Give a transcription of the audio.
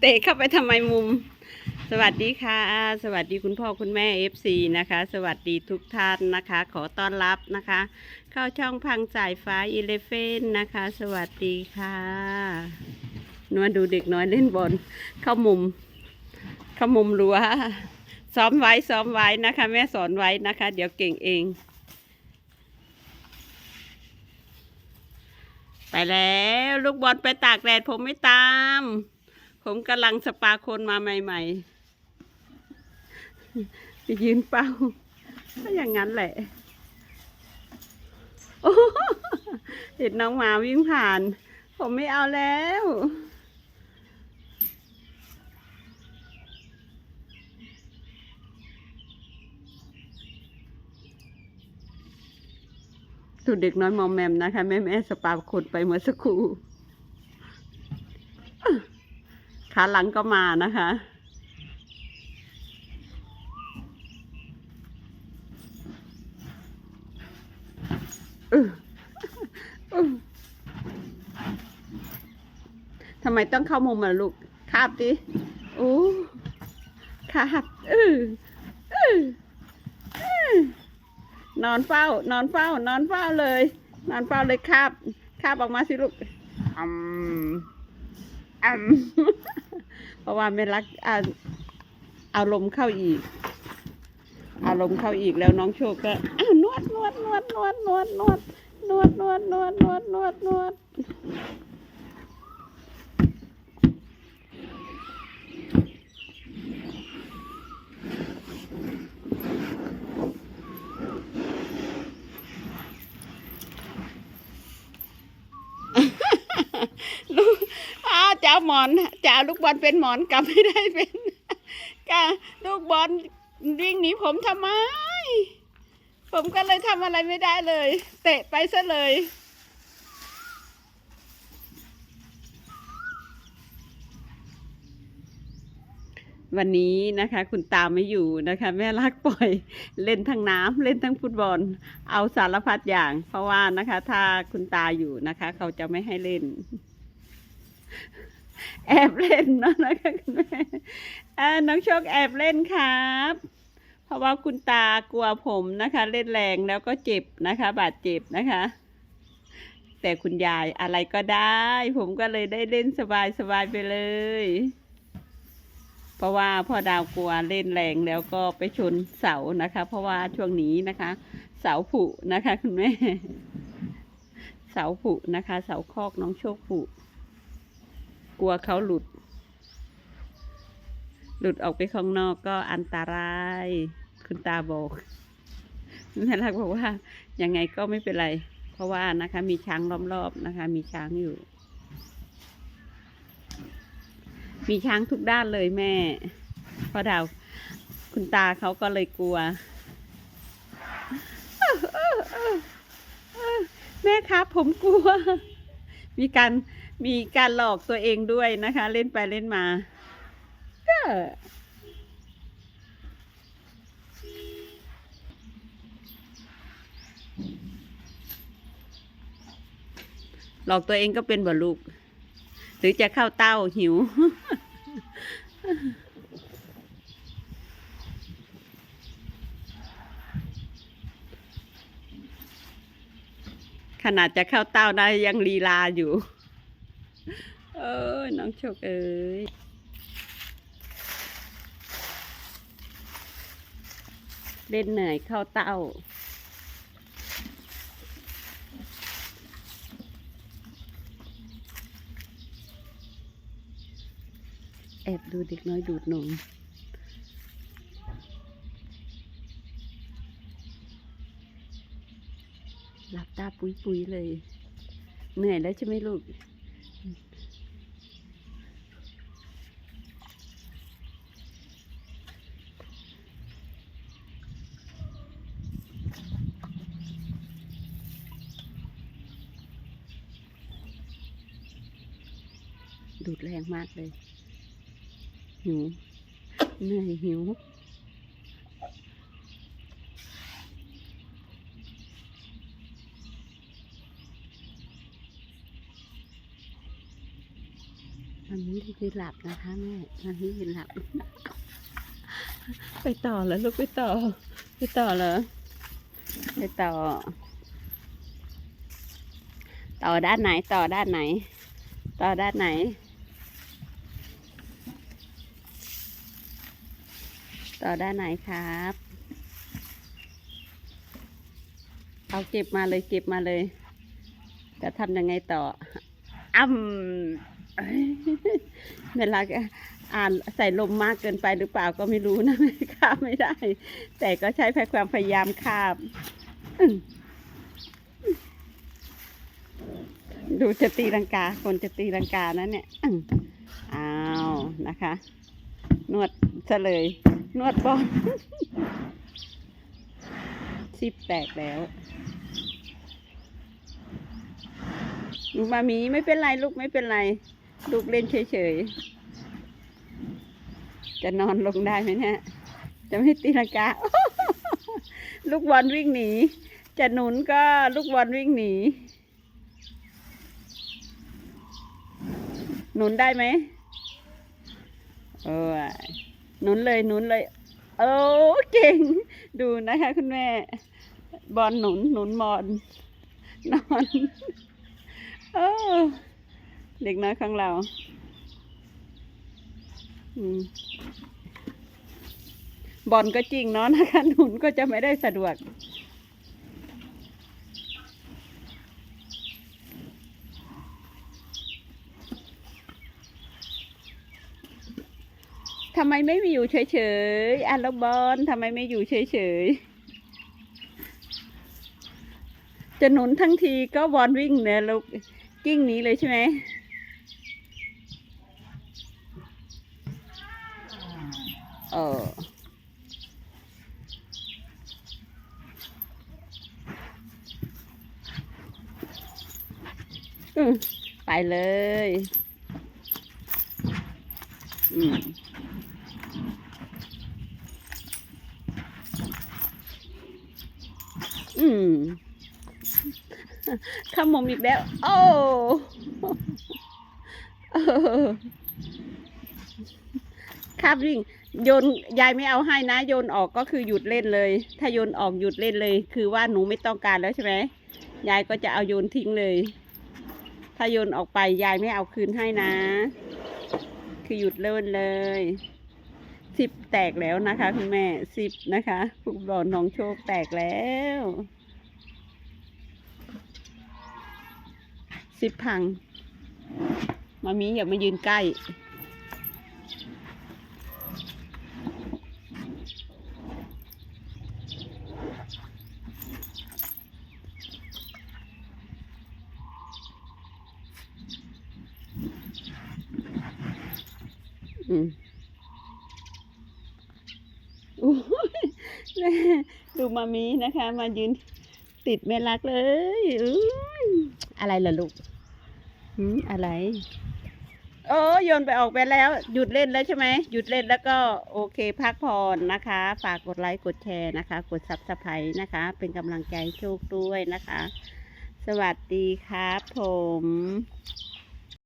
เตะเข้าไปทำไมมุม สวัสดีค่ะ สวัสดีคุณพ่อคุณแม่ FC นะคะ สวัสดีทุกท่านนะคะ ขอต้อนรับนะคะ เข้าช่องพังสายฟ้าอีเลฟเฟนนะคะ สวัสดีค่ะนวลดูเด็กน้อยเล่นบอลเข้ามุม เข้ามุมรั้วซ้อมไว้ซ้อมไว้นะคะ แม่สอนไว้นะคะ เดี๋ยวเก่งเอง ไปแล้ว ลูกบอลไปตากแดดผมไม่ตาม ผมกำลังสปาคนมาใหม่ๆไปยืนเป้าก็อย่างนั้นแหละเห็นน้องหมาวิ่งผ่าน ผมไม่เอาแล้ว ตัวเด็กน้อยมอมแมมนะคะ แม่แม่สปาคนไปเมื่อสักครู่ขาหลังก็มานะคะ ทำไมต้องเข้ามุมมาลูกคาบดิโอ้คาบเออเออเออ นอนเฝ้า นอนเฝ้า นอนเฝ้าเลย นอนเฝ้าเลยคาบคาบออกมาสิลูกอืมอืมเพราะว่าไม่รักอ่าอารมณ์เข้าอีก อารมณ์เข้าอีกแล้วน้องโชคก็อ้าวนวดนวดนวดนวดนวดนวดนวดนวดนวดนวดนวดนวดลูกอ้าวจะ เอาหมอนจะเอาลูกบอลเป็นหมอนกลับไม่ได้เป็นกะลูกบอลวิ่งหนีผมทำไม ผมก็เลยทำอะไรไม่ได้เลย เตะไปซะเลยวันนี้นะคะคุณตาไม่อยู่นะคะ แม่รักปล่อยเล่นทั้งน้ำเล่นทั้งฟุตบอล เอาสารพัดอย่าง เพราะว่านะคะ ถ้าคุณตาอยู่นะคะ เขาจะไม่ให้เล่น แอบเล่นเนอะนะคะคุณแม่อ่าน้องโชคแอบเล่นครับ เพราะว่าคุณตากลัวผมนะคะ เล่นแรงแล้วก็เจ็บนะคะ บาดเจ็บนะคะ แต่คุณยายอะไรก็ได้ ผมก็เลยได้เล่นสบายสบายไปเลย เพราะว่าพ่อดาวกลัวเล่นแรงแล้วก็ไปชนเสานะคะ เพราะว่าช่วงนี้นะคะ เสาผุนะคะ คุณแม่ เสาผุนะคะ เสาคอกน้องโชคผุ กลัวเขาหลุด หลุดออกไปข้างนอกก็อันตราย คุณตาบอกแม่รักบอกว่ายังไงก็ไม่เป็นไร เพราะว่านะคะ มีช้างล้อมรอบนะคะ มีช้างอยู่ มีช้างทุกด้านเลยแม่เพราะดาวคุณตาเขาก็เลยกลัวแม่ครับผมกลัว มีการ มีการหลอกตัวเองด้วยนะคะ เล่นไปเล่นมา ก็หลอกตัวเองก็เป็นบ่ลูก หรือจะเข้าเต้าหิว ขนาดจะเข้าเต้าได้ยังลีลาอยู่ ยน้องโชคเอ้ยเล่นเหนื่อยเข้าเต้าแอบดูเด็กน้อยดูดนม หลับตาปุยปุยๆเลย เหนื่อยแล้วใช่ไหมลูก ดูดแรงมากเลย หิวเหนื่อยหิวมันนี้คือหลับนะคะแม่มันนี้คือหลับ ไปต่อแล้วลูกไปต่อ ไปต่อเหรอไปต่อ ต่อด้านไหนต่อด้านไหน ต่อด้านไหน ต่อด้านไหนครับ เอาเก็บมาเลยเก็บมาเลย จะทำยังไงต่ออ้ำเอ้ยเวลาอ่านใส่ลมมากเกินไปหรือเปล่าก็ไม่รู้นะไม่คาบไม่ได้ แต่ก็ใช้ความพยายามคาบดูจะตีลังกา คนจะตีลังกานะเนี่ยอื้ออ้าวนะคะ นวดซะเลย นวดบอลซิปแตกแล้วลูกมามีไม่เป็นไรลูกไม่เป็นไร ลูกเล่นเฉยๆ จะนอนลงได้ไหมเนี่ย จะไม่ตีลังกา ลูกบอลวิ่งหนี จะหนุนก็ลูกบอลวิ่งหนี หนุนได้ไหมโอ้ย หนุนเลยหนุนเลยโอ้เก่ง ดูนะคะคุณแม่ บอลหนุนหนุนบอลนอนเออเด็กน้อยของเราอบอลก็จริงเนาะนะคะหนุนก็จะไม่ได้สะดวก ทำไมไม่อยู่เฉยๆอะแล้วบอลทำไมไม่อยู่เฉยๆ จะหนุนทั้งทีก็บอลวิ่งเนี่ยลูกกิ้งหนีเลยใช่ไหมเออไปเลย อืม อืมขมมอีกแล้ว โอ้ครับวิ่งโยนยายไม่เอาให้นะ โยนออกก็คือหยุดเล่นเลย ถ้าโยนออกหยุดเล่นเลย คือว่าหนูไม่ต้องการแล้วใช่ไหมยายก็จะเอาโยนทิ้งเลย ถ้าโยนออกไปยายไม่เอาคืนให้นะ คือหยุดเล่นเลย สิบแตกแล้วนะคะคุณแม่สิบนะคะฟุตบอลน้องโชคแตกแล้วสิบพังมามีอย่ามายืนใกล้อืมโอ้ยแม่ ดูมามีนะคะ มายืนติดแม่รักเลยอะไรล่ะลูกอะไรโอ้โยนไปออกไปแล้ว หยุดเล่นแล้วใช่ไหมหยุดเล่นแล้วก็โอเคพักผ่อนนะคะ ฝากกดไลค์กดแชร์นะคะ กดซับสไครต์นะคะ เป็นกำลังใจโชคด้วยนะคะ สวัสดีครับผม